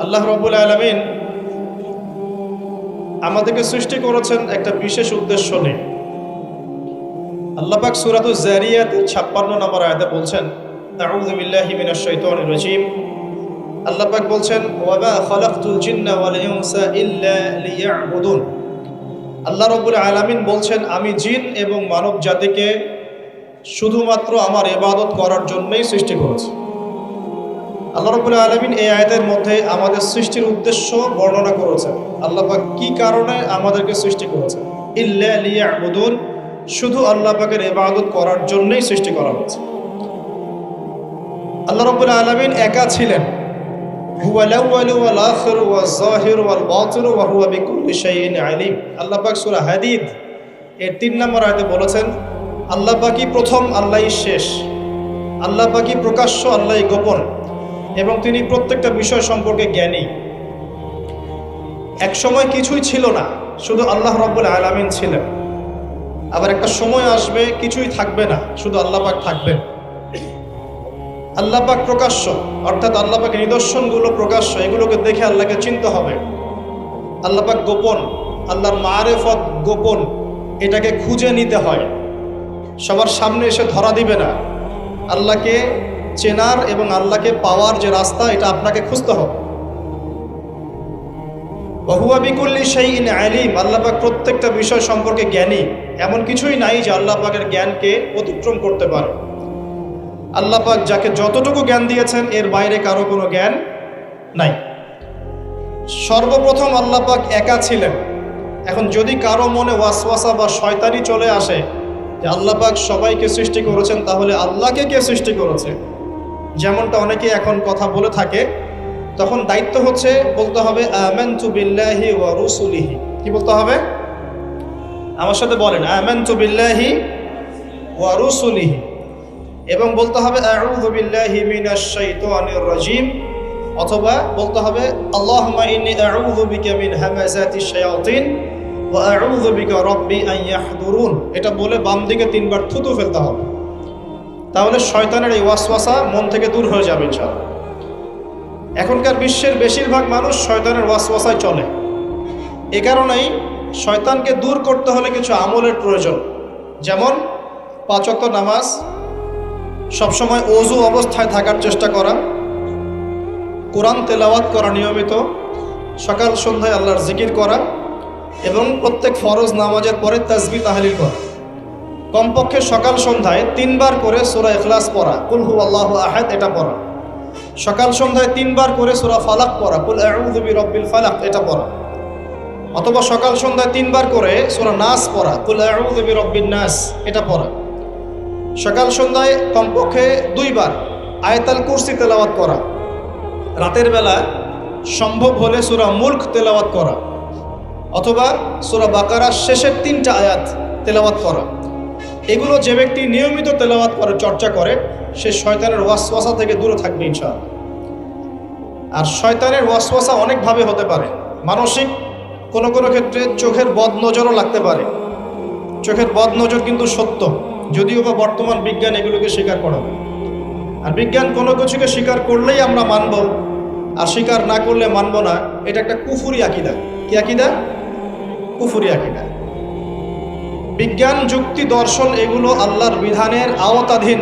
আল্লাহ রবুল আলমিন আমাদেরকে সৃষ্টি করেছেন একটা বিশেষ উদ্দেশ্য নেই আল্লাপাক সুরাত জারিয়াতে ছাপ্পান্ন নম্বর আয়াতে বলছেন আল্লাপাক বলছেন আল্লাহ রব্বুল আলামিন বলছেন, আমি জিন এবং মানব জাতিকে শুধুমাত্র আমার ইবাদত করার জন্যই সৃষ্টি করেছি। আল্লাহ রবুল্লা আলমিন এই আয়াতের মধ্যে আমাদের সৃষ্টির উদ্দেশ্য বর্ণনা করেছেন। আল্লাপাক কি কারণে আমাদেরকে সৃষ্টি করেছেন? ইল্লা শুধু আল্লাহ পাকের ইবাদত করার জন্যই সৃষ্টি করা হয়েছে। আল্লাহ রবুল্লা আলমিন একা ছিলেন। আল্লাহ এর তিন নম্বর আয়াতে বলেছেন, আল্লাহ প্রথম, আল্লাহই শেষ। আল্লাহ প্রকাশ্য, আল্লাহই গোপন। এবং তিনি প্রত্যেকটা বিষয় সম্পর্কে জ্ঞানী। এক সময় কিছুই ছিল না, শুধু আল্লাহ রব্বুল আলামিন ছিলেন। আবার একটা সময় আসবে, কিছুই থাকবে না, শুধু আল্লাহ পাক থাকবেন। আল্লাহ পাক প্রকাশ্য, অর্থাৎ আল্লাহ পাকের নিদর্শনগুলো প্রকাশ্য, এগুলোকে দেখে আল্লাহকে চিনতে হবে। আল্লাহ পাক গোপন, আল্লাহর মারেফত গোপন, এটাকে খুঁজে নিতে হয়। সবার সামনে এসে ধরা দিবে না। আল্লাহকে চেনার এবং আল্লাহকে পাওয়ার যে রাস্তা, এটা আপনাকে খুঁজতে হবে। বহুয়া বিকুল্লি সেই ইন আলিম আল্লাপাক প্রত্যেকটা বিষয় সম্পর্কে জ্ঞানী। এমন কিছুই নাই যে আল্লাহ পাকের জ্ঞানকে অতিক্রম করতে পারে। আল্লাহ পাক যাকে যতটুকু জ্ঞান দিয়েছেন, এর বাইরে কারও কোনো জ্ঞান নাই। সর্বপ্রথম আল্লাহ পাক একা ছিলেন। এখন যদি কারও মনে ওয়াসওয়াসা বা শয়তানি চলে আসে, যে আল্লাহ পাক সবাইকে সৃষ্টি করেছেন, তাহলে আল্লাহকে কে সৃষ্টি করেছে? যেমনটা অনেকে এখন কথা বলে থাকে, তখন দায়িত্ব হচ্ছে বলতে হবে আমানতু বিল্লাহি রুসুলিহি কি বলতে হবে? আমার সাথে বলেন, আমানতু বিল্লাহি ওয়া রুসুলিহি এবং বলতে হবে রাজিম অথবা বলতে হবে বিকা মিন এটা বলে বাম দিকে তিনবার থুতু ফেলতে হবে। তাহলে শয়তানের এই ওয়াসওয়াসা মন থেকে দূর হয়ে যাবে ইনশাআল্লাহ। এখনকার বিশ্বের বেশিরভাগ মানুষ শয়তানের ওয়াসওয়াসায় চলে। এ কারণেই শয়তানকে দূর করতে হলে কিছু আমলের প্রয়োজন। যেমন পাঁচক্ত নামাজ, সবসময় অজু অবস্থায় থাকার চেষ্টা করা, কোরআন তেলাওয়াত করা নিয়মিত, সকাল সন্ধ্যায় আল্লাহর জিকির করা এবং প্রত্যেক ফরজ নামাজের পরে তাজবি তাহলিল করা। কমপক্ষে সকাল সন্ধ্যায় তিনবার করে সুরা এখলাস পড়া। কুল হু আল্লাহ আহাদ, এটা পড়া। সকাল সন্ধ্যায় তিনবার করে সুরা ফালাক পড়া। কুল আউযুবি রব্বিল ফালাক, এটা পড়া। অথবা সকাল সন্ধ্যায় তিনবার করে সুরা নাস পড়া। কুল আউযুবি রব্বিন নাস, এটা পড়া। সকাল সন্ধ্যায় কমপক্ষে দুইবার আয়তাল কুরসি তেলাওয়াত করা। রাতের বেলা সম্ভব হলে সুরা মুল্ক তেলাওয়াত করা। অথবা সুরা বাকারার শেষের তিনটা আয়াত তেলাওয়াত করা। এগুলো যে ব্যক্তি নিয়মিত তেলাওয়াত করে, চর্চা করে, সে শয়তানের ওয়াসওয়াসা থেকে দূরে থাকবে ইনশাআল্লাহ। আর শয়তানের ওয়াসওয়াসা অনেকভাবে হতে পারে। মানসিক কোনো কোনো ক্ষেত্রে চোখের বদ নজরও লাগতে পারে। চোখের বদ নজর কিন্তু সত্য, যদিও বা বর্তমান বিজ্ঞান এগুলোকে স্বীকার করাবে আর বিজ্ঞান কোনো কিছুকে স্বীকার করলেই আমরা মানব, আর স্বীকার না করলে মানব না। এটা একটা কুফুরি আকিদা। কি আকিদা? কুফুরি আকিদা। বিজ্ঞান, যুক্তি, দর্শন এগুলো আল্লাহর বিধানের আওতাধীন।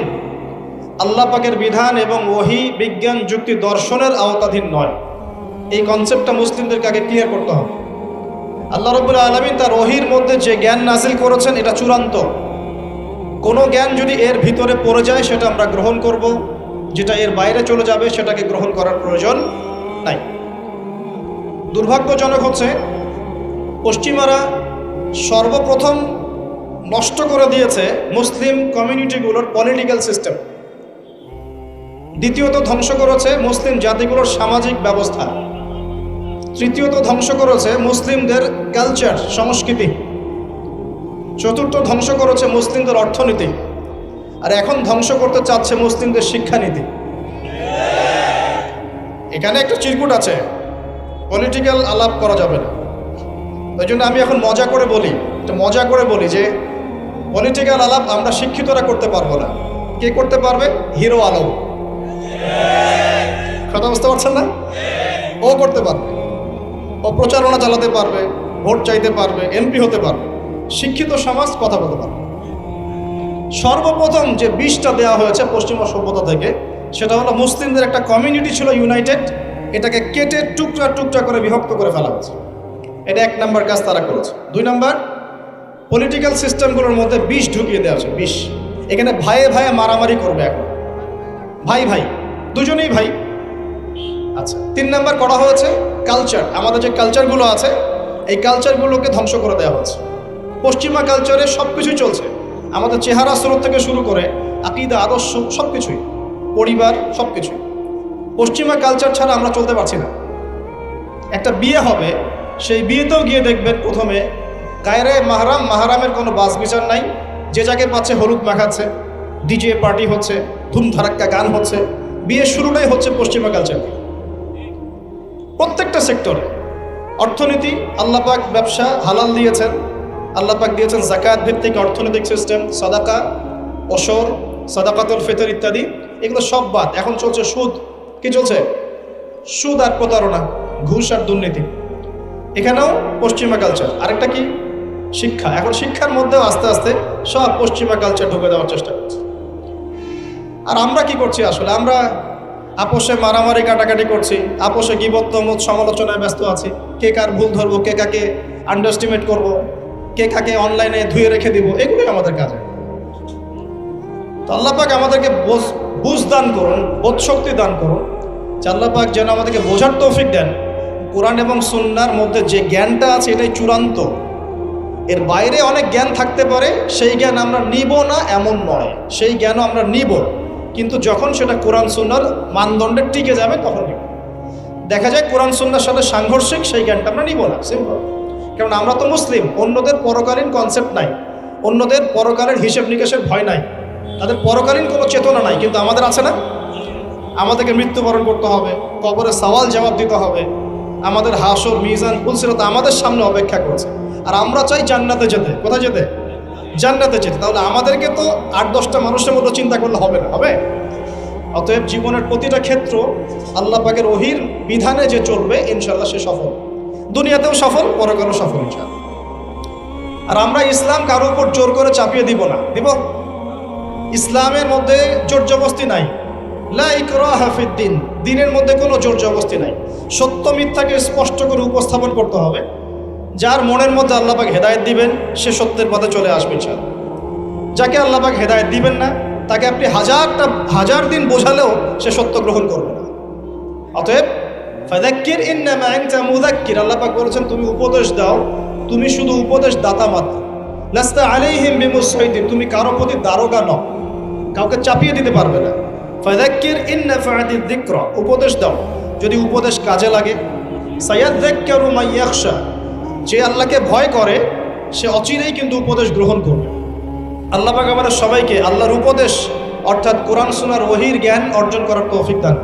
আল্লাহ পাকের বিধান এবং ওহি, বিজ্ঞান, যুক্তি, দর্শনের আওতাধীন নয়। এই কনসেপ্টটা মুসলিমদেরকে আগে ক্লিয়ার করতে হবে। আল্লাহ রবুল্লা আলমিন তার ওহির মধ্যে যে জ্ঞান নাসিল করেছেন, এটা চূড়ান্ত। কোনো জ্ঞান যদি এর ভিতরে পড়ে যায়, সেটা আমরা গ্রহণ করব। যেটা এর বাইরে চলে যাবে, সেটাকে গ্রহণ করার প্রয়োজন নাই। দুর্ভাগ্যজনক হচ্ছে, পশ্চিমারা সর্বপ্রথম নষ্ট করে দিয়েছে মুসলিম কমিউনিটিগুলোর পলিটিক্যাল সিস্টেম। দ্বিতীয়ত ধ্বংস করেছে মুসলিম জাতিগুলোর সামাজিক ব্যবস্থা। তৃতীয়ত ধ্বংস করেছে মুসলিমদের কালচার সংস্কৃতি। চতুর্থ ধ্বংস করেছে মুসলিমদের অর্থনীতি। আর এখন ধ্বংস করতে চাচ্ছে মুসলিমদের শিক্ষানীতি। এখানে একটা চিরকুট আছে পলিটিক্যাল আলাপ করা যাবে না। ওই জন্য আমি এখন মজা করে বলি মজা করে বলি যে পলিটিক্যাল আলাপ আমরা শিক্ষিতরা করতে পারব না। কে করতে পারবে? হিরো আলম। কথা বুঝতে পারছেন না? ও করতে পারবে। ও প্রচারণা চালাতে পারবে, ভোট চাইতে পারবে, এমপি হতে পারবে। শিক্ষিত সমাজ কথা বলতে পারবে। সর্বপ্রথম যে বিষটা দেওয়া হয়েছে পশ্চিমা সভ্যতা থেকে, সেটা হলো মুসলিমদের একটা কমিউনিটি ছিল ইউনাইটেড এটাকে কেটে টুকরা টুকরা করে বিভক্ত করে ফেলা হয়েছে। এটা এক নাম্বার কাজ তারা করেছে। দুই নাম্বার পলিটিক্যাল সিস্টেমগুলোর মধ্যে বিষ ঢুকিয়ে দেওয়া হয়েছে, বিষ। এখানে ভাইয়ে ভাইয়ে মারামারি করবে এখন। ভাই ভাই, দুজনেই ভাই। আচ্ছা তিন নাম্বার করা হয়েছে কালচার আমাদের যে কালচারগুলো আছে, এই কালচারগুলোকে ধ্বংস করে দেওয়া হয়েছে পশ্চিমা কালচারে সব কিছুই চলছে। আমাদের চেহারা স্রোত থেকে শুরু করে আকিদা, আদর্শ সব কিছুই পরিবার সব কিছুই পশ্চিমা কালচার ছাড়া আমরা চলতে পারছি না। একটা বিয়ে হবে, সেই বিয়েতেও গিয়ে দেখবেন প্রথমে গায়রে মাহারাম, মাহারামের কোনো বাস বিচার নাই। যে যাকে পাচ্ছে হলুদ মাখাচ্ছে ডিজে পার্টি হচ্ছে, ধুমধারাক্কা গান হচ্ছে। বিয়ের শুরুটাই হচ্ছে পশ্চিমা কালচার প্রত্যেকটা সেক্টরে অর্থনীতি আল্লাপাক ব্যবসা হালাল দিয়েছেন। আল্লাপাক দিয়েছেন জাকাত ভিত্তিক অর্থনৈতিক সিস্টেম সাদাকা, অসর, সাদাকাতুল ফেতর ইত্যাদি। এগুলো সব বাদ। এখন চলছে সুদ। কি চলছে? সুদ আর প্রতারণা, ঘুষ আর দুর্নীতি। এখানেও পশ্চিমা কালচার আরেকটা কি? শিক্ষা। এখন শিক্ষার মধ্যেও আস্তে আস্তে সব পশ্চিমা কালচার ঢুকে দেওয়ার চেষ্টা করছে। আর আমরা কি করছি আসলে? আমরা আপোষে মারামারি কাটাকাটি করছি, আপোষে গিবত্তমত সমালোচনায় ব্যস্ত আছি। কে কার ভুল ধরবো, কে কাকে আন্ডারস্টিমেট করব, কে কাকে অনলাইনে ধুয়ে রেখে দিব, এগুলোই আমাদের কাজে। তো আল্লাপাক আমাদেরকে বোঝ- দান করুন, বোধ শক্তি দান করুন। যে আল্লাপাক যেন আমাদেরকে বোঝার তৌফিক দেন। কোরআন এবং সুন্নার মধ্যে যে জ্ঞানটা আছে এটাই চূড়ান্ত। এর বাইরে অনেক জ্ঞান থাকতে পারে, সেই জ্ঞান আমরা নিব না এমন নয়। সেই জ্ঞানও আমরা নিব, কিন্তু যখন সেটা কোরআন সুন্নার মানদণ্ডে টিকে যাবে, তখন নিব। দেখা যায় কোরআন সুন্নার সাথে সাংঘর্ষিক, সেই জ্ঞানটা আমরা নিব না সিম্পল কারণ আমরা তো মুসলিম, অন্যদের পরকালীন কনসেপ্ট নাই। অন্যদের পরকালের হিসেব নিকেশের ভয় নাই। তাদের পরকালীন কোনো চেতনা নাই, কিন্তু আমাদের আছে না? আমাদেরকে মৃত্যুবরণ করতে হবে, কবরে সওয়াল জবাব দিতে হবে। আমাদের হাসর, মিজান পুলসিরত আমাদের সামনে অপেক্ষা করছে। আর আমরা চাই জান্নাতে যেতে। কোথায় যেতে? জান্নাতে যেতে। তাহলে আমাদেরকে তো আট দশটা মানুষের মতো চিন্তা করলে হবে না, হবে? অতএব জীবনের প্রতিটা ক্ষেত্র আল্লাহ পাকের ওহির বিধানে যে চলবে ইনশাল্লাহ সে সফল। দুনিয়াতেও সফল, পরকালও সফল ইনশাল্লাহ আর আমরা ইসলাম কারও উপর জোর করে চাপিয়ে দিব না। দিব? ইসলামের মধ্যে জোর জবস্তি নাই। লা ইকরাহা ফিদ্দিন। দিনের মধ্যে কোনো জোর জবস্তি নাই। সত্য মিথ্যাকে স্পষ্ট করে উপস্থাপন করতে হবে। যার মনের মধ্যে আল্লাপাক হেদায়েত দিবেন, সে সত্যের পথে চলে আসবে ইনশাআল্লাহ। যাকে আল্লাপাক হেদায়েত দিবেন না, তাকে আপনি হাজারটা, হাজার দিন বোঝালেও সে সত্য গ্রহণ করবে না। অতএব ফাদাক্কির ইন্নামা আনতা মুযাক্কির। বলেছেন, তুমি উপদেশ দাও, তুমি শুধু উপদেশ দাতা মাত্র। লাস্তা আলাইহিম বিমুসাইদিন তুমি কারও প্রতি দারোগা নও, কাউকে চাপিয়ে দিতে পারবে না। ফাদাক্কির ইন্না ফাআতি উপদেশ দাও, যদি উপদেশ কাজে লাগে। সায়াযাক্কারু মাইয়াখশা। যে আল্লাহকে ভয় করে, সে অচিরেই কিন্তু উপদেশ গ্রহণ করবে। আল্লাহ পাক আমাদের সবাইকে আল্লাহর উপদেশ, অর্থাৎ কোরআন সোনার ওহির জ্ঞান অর্জন করার তৌফিক দান।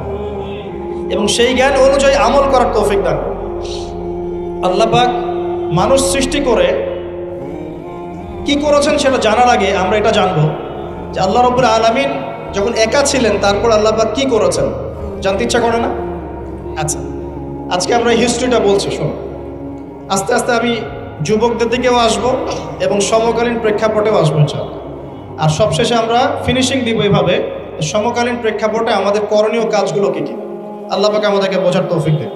এবং সেই জ্ঞান অনুযায়ী আমল করার তৌফিক দান। আল্লাহ মানুষ সৃষ্টি করে, কি করেছেন সেটা জানার আগে আমরা এটা জানব যে আল্লাহ রব্বুল আলমিন যখন একা ছিলেন, তারপর আল্লাহ পাক কি করেছেন? জানতে ইচ্ছা করে না? আচ্ছা আজকে আমরা হিস্ট্রিটা বলছি, শোনো। আস্তে আস্তে আমি যুবকদের দিকেও আসব এবং সমকালীন প্রেক্ষাপটেও আসব চাল আর সবশেষে আমরা ফিনিশিং দিব এভাবে, সমকালীন প্রেক্ষাপটে আমাদের করণীয় কাজগুলো কী কী? আল্লাহ পাকে আমাদেরকে বোঝার তৌফিক দেবে